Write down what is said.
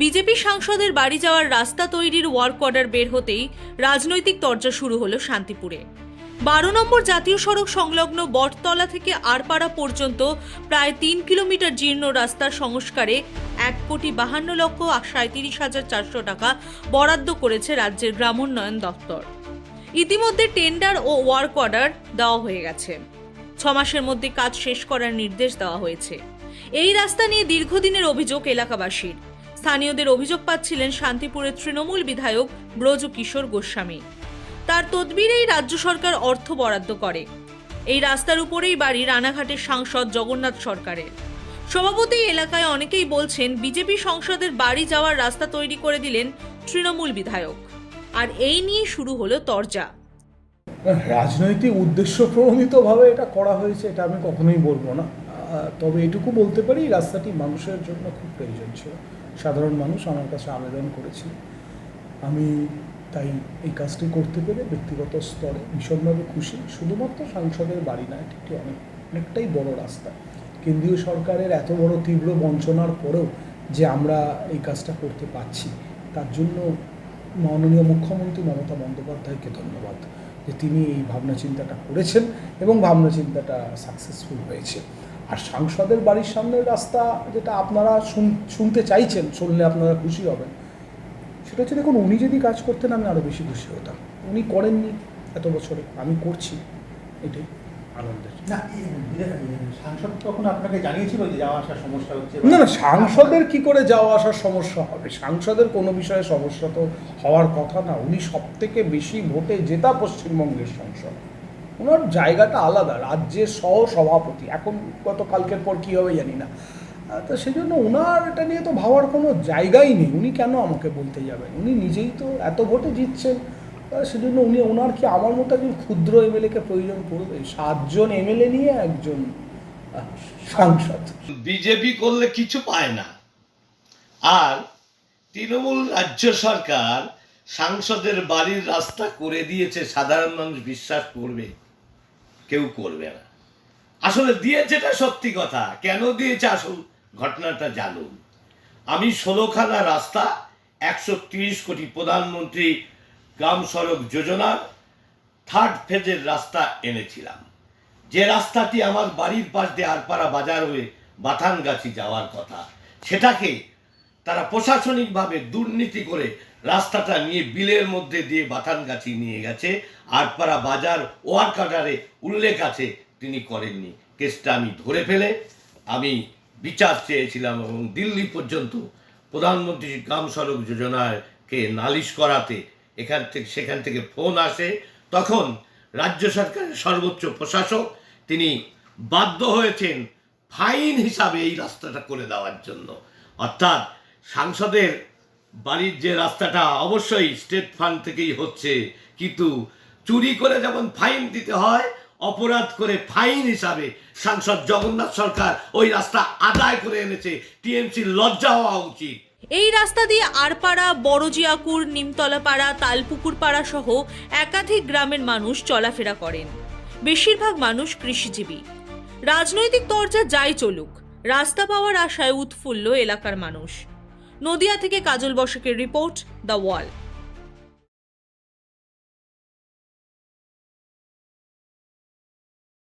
BJP সাংসদের বাড়ি যাওয়ার রাস্তা তৈরির ওয়ার্ক অর্ডার বের হতেই রাজনৈতিক তরজা শুরু হলো শান্তিপুরে। বারো নম্বর জাতীয় সড়ক সংলগ্ন বটতলা থেকে আরপাড়া পর্যন্ত প্রায় তিন কিলোমিটার জীর্ণ রাস্তার সংস্কারে এক কোটি বাহান্ন লক্ষ সাঁত্রিশ হাজার চারশো টাকা বরাদ্দ করেছে রাজ্যের গ্রামোন্নয়ন দপ্তর। ইতিমধ্যে টেন্ডার ও ওয়ার্ক অর্ডার দেওয়া হয়ে গেছে। ছ মাসের মধ্যে কাজ শেষ করার নির্দেশ দেওয়া হয়েছে। এই রাস্তা নিয়ে দীর্ঘদিনের অভিযোগ এলাকাবাসীর। স্থানীয়দের অভিযোগ পাচ্ছিলেন শান্তিপুরের তৃণমূল বিধায়ক ব্রজ কিশোর গোস্বামী। তার তদবিরেই রাজ্য সরকার অর্থ বরাদ্দ করে। এই রাস্তার উপরেই বাড়ি রানাঘাটের সাংসদ জগন্নাথ সরকারের। এই এলাকায় অনেকেই বলছেন, বিজেপি সংসদের বাড়ি যাওয়ার রাস্তা তৈরি করে দিলেন তৃণমূল বিধায়ক। আর এই নিয়ে শুরু হলো তরজা। রাজনৈতিক উদ্দেশ্য প্রণোদিতভাবে এটা করা হয়েছে, এটা আমি কখনোই বলব না। তবে এটুকু বলতে পারি, রাস্তাটি মানুষের জন্য খুব প্রয়োজন ছিল। সাধারণ মানুষ আমার কাছে আবেদন করেছিল আমি তাই এই কাজটি করতে পেরে ব্যক্তিগত স্তরে ভীষণভাবে খুশি। শুধুমাত্র সাংসদের বাড়ি না, এটি একটি অনেক, অনেকটাই বড় রাস্তা। কেন্দ্রীয় সরকারের এত বড় তীব্র বঞ্চনার পরেও যে আমরা এই কাজটা করতে পারছি, তার জন্য মাননীয় মুখ্যমন্ত্রী মমতা বন্দ্যোপাধ্যায়কে ধন্যবাদ যে তিনি এই ভাবনা চিন্তাটা করেছেন এবং ভাবনা চিন্তাটা সাকসেসফুল হয়েছে। আর সাংসদের বাড়ির সামনের রাস্তা যেটা আপনারা শুন- শুনতে চাইছেন শুনলে আপনারা খুশি হবেন। সেটা হচ্ছে দেখুন উনি যদি কাজ করতেন আমি আরও বেশি খুশি হতাম। উনি করেননি এত বছরে আমি করছি। এটাই আনন্দের। না সাংসদ তখন আপনাকে জানিয়েছিল যে যাওয়া আসার সমস্যা হচ্ছে না না সাংসদের কি করে যাওয়া আসার সমস্যা হবে? সাংসদের কোনো বিষয়ে সমস্যা তো হওয়ার কথা না। উনি সব থেকে বেশি ভোটে জেতা পশ্চিমবঙ্গের সংসদ। ওনার জায়গাটা আলাদা, রাজ্যের সহ সভাপতি এখন গত কালকের পর কী হবে জানি না। তো সেই জন্য ওনার এটা নিয়ে তো ভাবার কোনো জায়গাই নেই। উনি কেন আমাকে বলতে যাবেন? উনি নিজেই তো এত ভোটে জিতছেন। সেজন্য উনি, ওনার কি আমার মতো একজন ক্ষুদ্র এমএলএকে প্রয়োজন পড়বে? সাতজন এমএলএ নিয়ে একজন সাংসদ। বিজেপি করলে কিছু পায় না। আর তৃণমূল রাজ্য সরকার সাংসদের বাড়ির রাস্তা করে দিয়েছে, সাধারণ মানুষ বিশ্বাস করবে। কেউ করবে না। আসলে দিয়েছেটা সত্যি কথা। কেন দিয়েছে? আসল ঘটনাটা জানুন। আমি ষোলোখানা রাস্তা, একশো তিরিশ কোটি প্রধানমন্ত্রী গ্রাম সড়ক যোজনার থার্ড ফেজের রাস্তা এনেছিলাম। যে রাস্তাটি আমার বাড়ির পাশ দিয়ে আরপাড়া বাজার হয়ে বাথানগাছি যাওয়ার কথা, সেটাকে তারা প্রশাসনিকভাবে দুর্নীতি করে রাস্তাটা নিয়ে বিলের মধ্যে দিয়ে বাথানগাছি নিয়ে গেছে। আরপাড়া বাজার ওয়ার্ক অর্ডারে উল্লেখ আছে, তিনি করেননি। কেসটা আমি ধরে ফেলে, আমি বিচার চেয়েছিলাম এবং দিল্লি পর্যন্ত প্রধানমন্ত্রী গ্রাম সড়ক যোজনাকে নালিশ করাতে এখান থেকে, সেখান থেকে ফোন আসে। তখন রাজ্য সরকারের সর্বোচ্চ প্রশাসক, তিনি বাধ্য হয়েছেন ফাইন হিসাবে এই রাস্তাটা করে দেওয়ার জন্য। অর্থাৎ সাংসদের বাড়ির যে রাস্তাটা অবশ্যই স্টেট ফান্ড থেকেই হচ্ছে। কিন্তু চুরি করে যেমন ফাইন দিতে হয়, অপরাধ করে ফাইন হিসাবে সাংসদ জগন্নাথ সরকার ওই রাস্তা আদায় করে এনেছে। টিএমসির লজ্জা হওয়া উচিত। এই রাস্তা দিয়ে আরপাড়া, বড়জিয়াকুর, নিমতলাপাড়া তালপুকুর পাড়া সহ একাধিক গ্রামের মানুষ চলাফেরা করেন। বেশিরভাগ মানুষ কৃষিজীবী। রাজনৈতিক দরজা যাই চলুক, রাস্তা পাওয়ার আশায় উৎফুল্ল এলাকার মানুষ। নদিয়া থেকে কাজল বসাকের রিপোর্ট দ্য ওয়াল